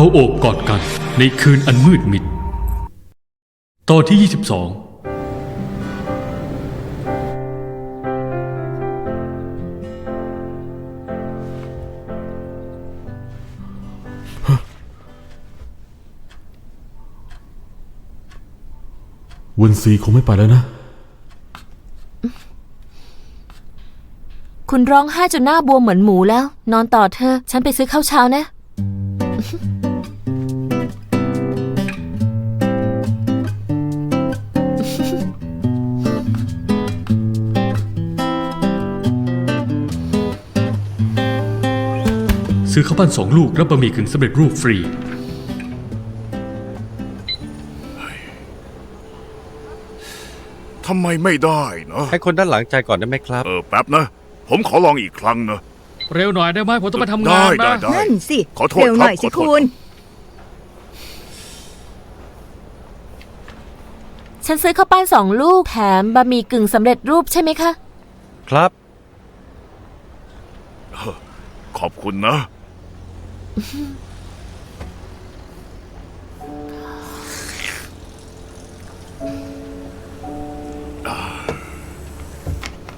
เราโอบกอดกันในคืนอันมืดมิด ตอนที่ 22วุนซีคงไม่ไปแล้วนะ คุณร้องไห้จนหน้าบวมเหมือนหมูแล้ว นอนต่อเธอะฉันไปซื้อข้าวเช้านะ ซื้อข้าวปั้นสองลูกรับบะหมี่กึ่งสำเร็จรูปฟรี ทำไมไม่ได้นะให้คนด้านหลังใจก่อนได้ไหมครับ เออแป๊บนะ ผมขอลองอีกครั้งนะ เร็วหน่อยได้ไหมผมต้องไปทำงาได้นได้นะ ได้ นั่นสิขอโทษเร็วหน่อยครับสิขอโทษ คุณ ฉันซื้อข้าวปั้นสองลูกแถมบะหมี่กึ่งสำเร็จรูปใช่ไหมคะ ครับ ขอบคุณนะ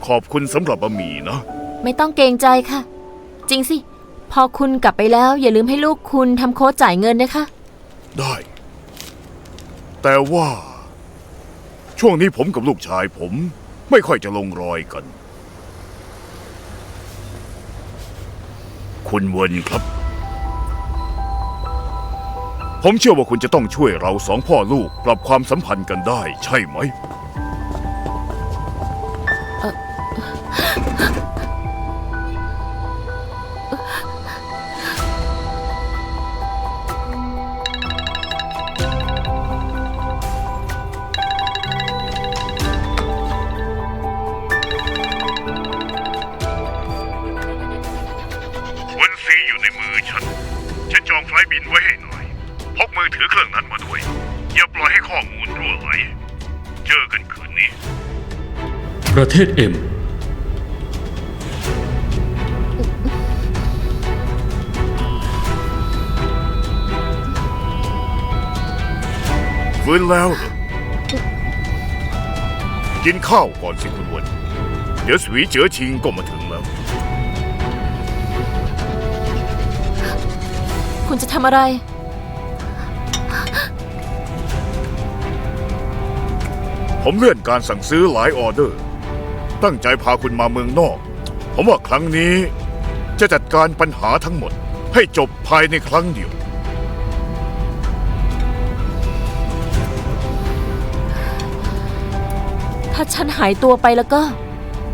ขอบคุณสำหรับบะหมี่นะ ไม่ต้องเกรงใจค่ะ จริงสิ พอคุณกลับไปแล้ว อย่าลืมให้ลูกคุณทำโค้ดจ่ายเงินนะคะ ได้ แต่ว่า ช่วงนี้ผมกับลูกชายผม ไม่ค่อยจะลงรอยกัน คุณเวินครับ ผมเชื่อว่าคุณจะต้องช่วยเราสองพ่อลูกปรับความสัมพันธ์กันได้ ใช่ไหม วันซีอยู่ในมือฉัน ฉันจองไฟล์บินไว้ให้หน่อย พกมือถือเครื่องนั้นมาด้วย อย่าปล่อยให้ข้อมูลรั่วไหล เจอกันคืนนี้ ประเทศเอ็ม ฟื้นแล้วเหรอกินข้าวก่อนสิคุณเวันเดี๋ยวสวีเจ๋อชิงก็มาถึงแล้ว คุณจะทำอะไร ผมเลื่อนการสั่งซื้อหลายออเดอร์ ตั้งใจพาคุณมาเมืองนอก ผมว่าครั้งนี้จะจัดการปัญหาทั้งหมด ให้จบภายในครั้งเดียว ถ้าฉันหายตัวไปแล้วก็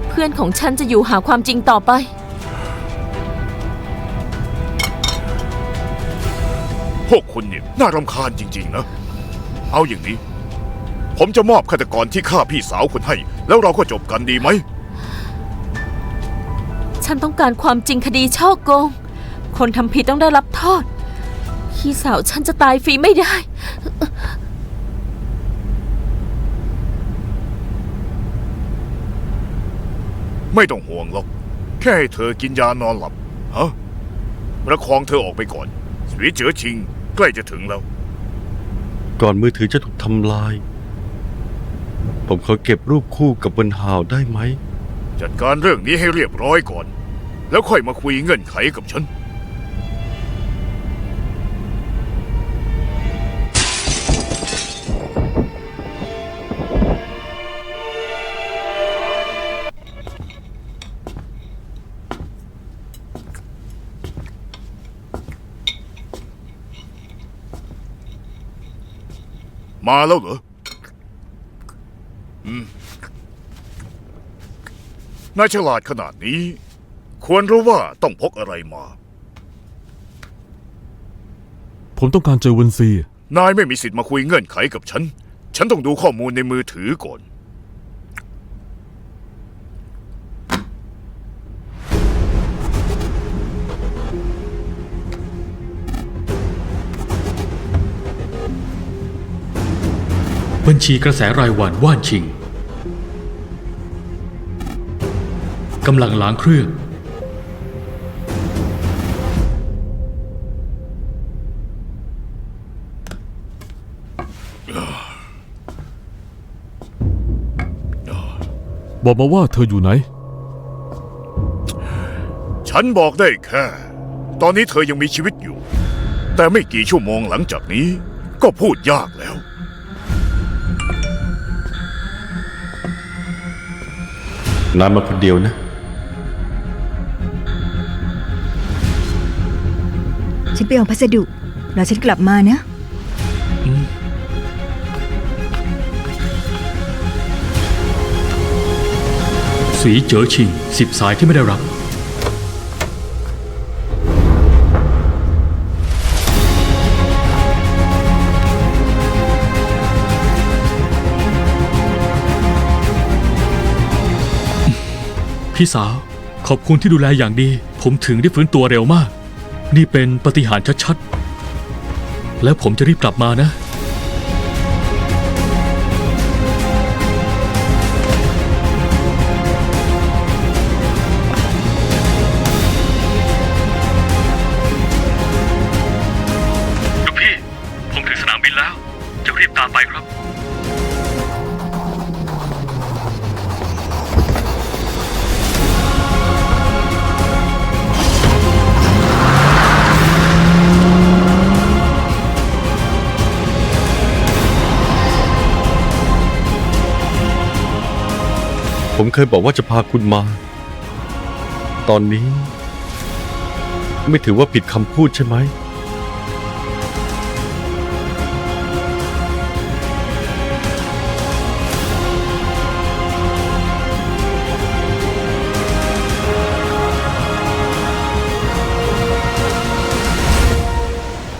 เพื่อนของฉันจะอยู่หาความจริงต่อไป พวกคุณเนี่ยน่ารำคาญจริง ๆ นะ เอาอย่างนี้ ผมจะมอบฆาตกรที่ฆ่าพี่สาวคุณให้ แล้วเราก็จบกันดีไหม ฉันต้องการความจริงคดีช่อโกง คนทำผิดต้องได้รับโทษ พี่สาวฉันจะตายฟรีไม่ได้ ไม่ต้องห่วงหรอก แค่ให้เธอกินยานอนหลับฮะประคองเธอออกไปก่อน สวีเจ๋อชิง ใกล้จะถึงแล้ว ก่อนมือถือจะถูกทำลาย ผมขอเก็บรูปคู่กับบนหาวได้ไหม จัดการเรื่องนี้ให้เรียบร้อยก่อน แล้วค่อยมาคุยเงื่อนไขกับฉัน มาแล้วเหรอ นายฉลาดขนาดนี้ ควรรู้ว่าต้องพกอะไรมา ผมต้องการเจอวุนซี นายไม่มีสิทธิ์มาคุยเงื่อนไขกับฉัน ฉันต้องดูข้อมูลในมือถือก่อน บัญชีกระแสรายวันว่านชิงำลังล้างเครื่อง บอกมาว่าเธออยู่ไหน ฉันบอกได้แค่ ตอนนี้เธอยังมีชีวิตอยู่ แต่ไม่กี่ชั่วโมงหลังจากนี้ก็พูดยากแล้ว นายมาคนเดียวนะ ฉันไปเอาพัสดุรอฉันกลับมานะ สีเจ๋อชิงสิบสายที่ไม่ได้รับ พี่สาว ขอบคุณที่ดูแลอย่างดี ผมถึงได้ฟื้นตัวเร็วมาก นี่เป็นปฏิหารชัดๆ แล้วผมจะรีบกลับมานะ ผมเคยบอกว่าจะพาคุณมา ตอนนี้ ไม่ถือว่าผิดคำพูดใช่ไหม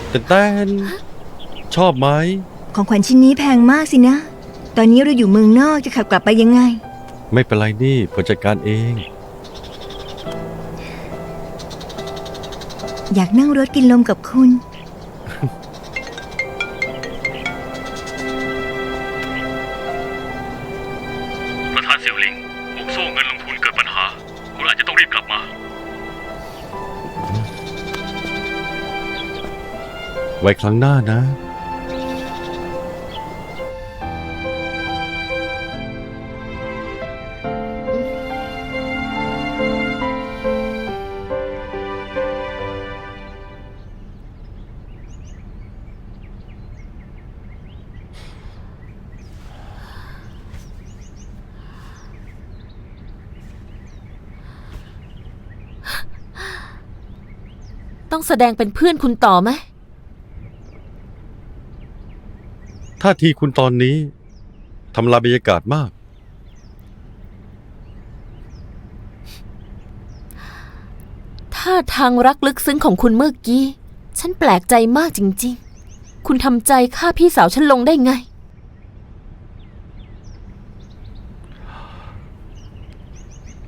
แต่แตนชอบไหม ของขวัญชิ้นนี้แพงมากสินะ ตอนนี้เราอยู่เมืองนอกจะขับกลับไปยังไง ไม่เป็นไรนี่ผมจัดการเอง อยากนั่งรถกินลมกับคุณ ประธานเสี่ยวหลิงห่วงโซ่เงินลงทุนเกิดปัญหา คุณอาจจะต้องรีบกลับมา ไว้ครั้งหน้านะ ต้องแสดงเป็นเพื่อนคุณต่อไหม ท่าทีคุณตอนนี้ทำลายบรรยากาศมาก ท่าทางรักลึกซึ้งของคุณเมื่อกี้ ฉันแปลกใจมากจริง ๆ คุณทำใจฆ่าพี่สาวฉันลงได้ไง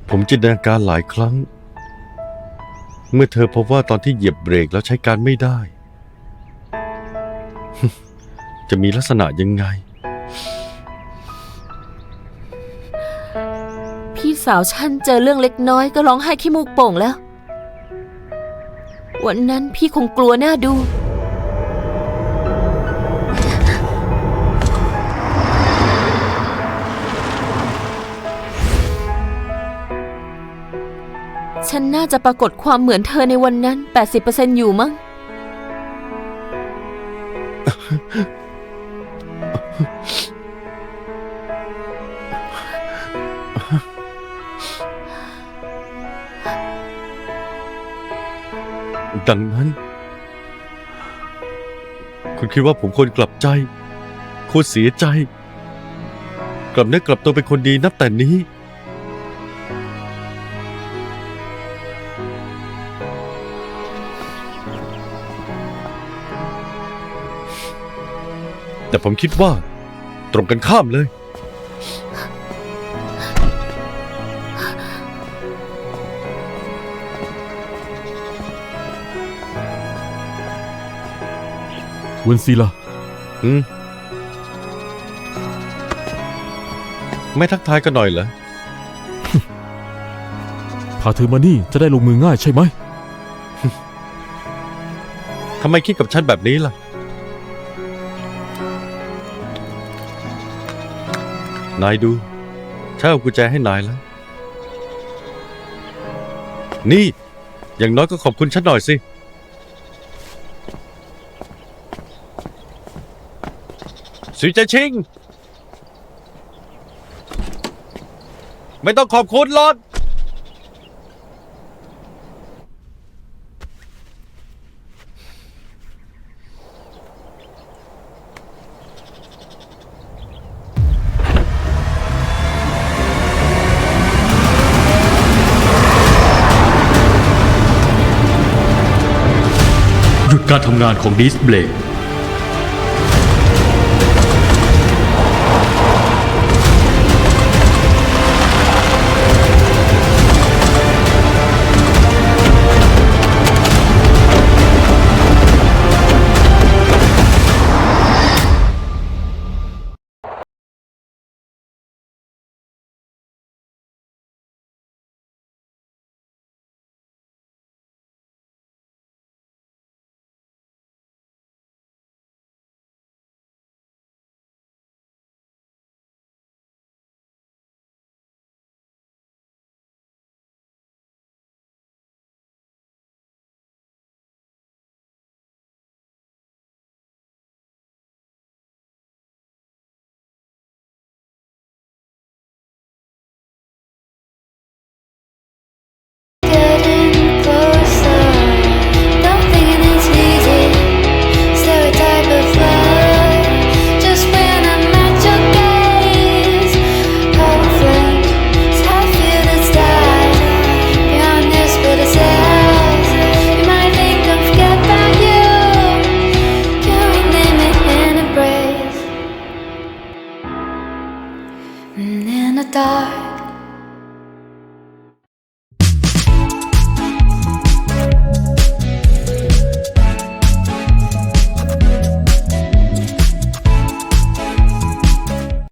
ผมจินตนาการหลายครั้ง เมื่อเธอพบว่าตอนที่เหยียบเบรกแล้วใช้การไม่ได้ จะมีลักษณะยังไง พี่สาวฉันเจอเรื่องเล็กน้อยก็ร้องไห้ขี้มูกโป่งแล้ว วันนั้นพี่คงกลัวหน้าดู ฉันน่าจะปรากฏความเหมือนเธอในวันนั้น 80%อยู่มั้ง ดังนั้น คุณคิดว่าผมควรกลับใจควรเสียใจ กลับเนื้อกลับตัวเป็นคนดีนับแต่นี้ ผมคิดว่า ตรงกันข้ามเลย เวนซีล่ะ อืม ไม่ทักทายกันหน่อยเหรอ พาเธอมานี่จะได้ลงมือง่ายใช่ไหม ทำไมคิดกับฉันแบบนี้ล่ะ นายดูฉฉันเอากุญแจให้นายแล้ว นี่ อย่างน้อยก็ขอบคุณฉันหน่อยสิ สุยเจชิง ไม่ต้องขอบคุณหรอก การทำงานของดิสเบล